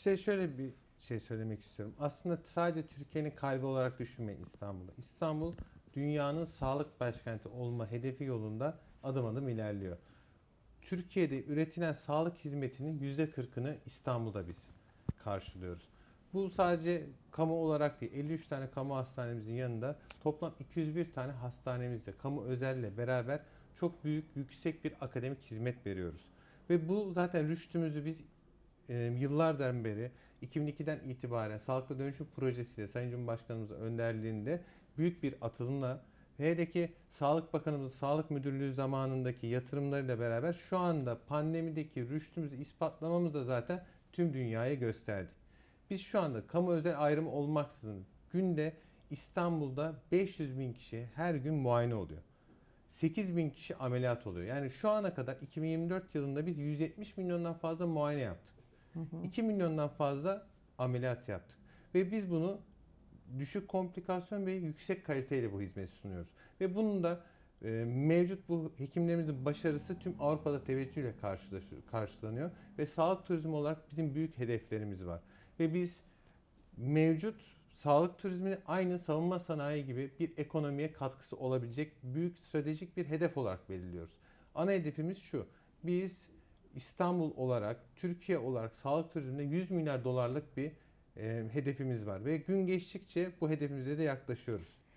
size şöyle bir şey söylemek istiyorum. Aslında sadece Türkiye'nin kalbi olarak düşünmeyin İstanbul'u. İstanbul dünyanın sağlık başkenti olma hedefi yolunda adım adım ilerliyor. Türkiye'de üretilen sağlık hizmetinin %40'ını İstanbul'da biz karşılıyoruz. Bu sadece kamu olarak değil, 53 tane kamu hastanemizin yanında toplam 201 tane hastanemizde, kamu özelle beraber çok büyük, yüksek bir akademik hizmet veriyoruz. Ve bu zaten rüştümüzü biz e, yıllardan beri 2002'den itibaren Sağlıklı Dönüşüm Projesi'yle Sayın Cumhurbaşkanımızın önderliğinde büyük bir atılımla hele Sağlık Bakanımız Sağlık Müdürlüğü zamanındaki yatırımlarıyla beraber şu anda pandemideki rüştümüzü ispatlamamız da zaten tüm dünyaya gösterdik. Biz şu anda kamu özel ayrımı olmaksızın günde İstanbul'da 500 bin kişi her gün muayene oluyor. 8 bin kişi ameliyat oluyor. Yani şu ana kadar 2024 yılında biz 170 milyondan fazla muayene yaptık. 2 milyondan fazla ameliyat yaptık. Ve biz bunu düşük komplikasyon ve yüksek kaliteyle bu hizmeti sunuyoruz. Ve bunun da e, mevcut bu hekimlerimizin başarısı tüm Avrupa'da teveccühle karşılanıyor. Ve sağlık turizmi olarak bizim büyük hedeflerimiz var. Ve biz mevcut sağlık turizmini aynı savunma sanayi gibi bir ekonomiye katkısı olabilecek büyük stratejik bir hedef olarak belirliyoruz. Ana hedefimiz şu. Biz İstanbul olarak, Türkiye olarak sağlık turizminde 100 milyar dolarlık bir e, hedefimiz var ve gün geçtikçe bu hedefimize de yaklaşıyoruz.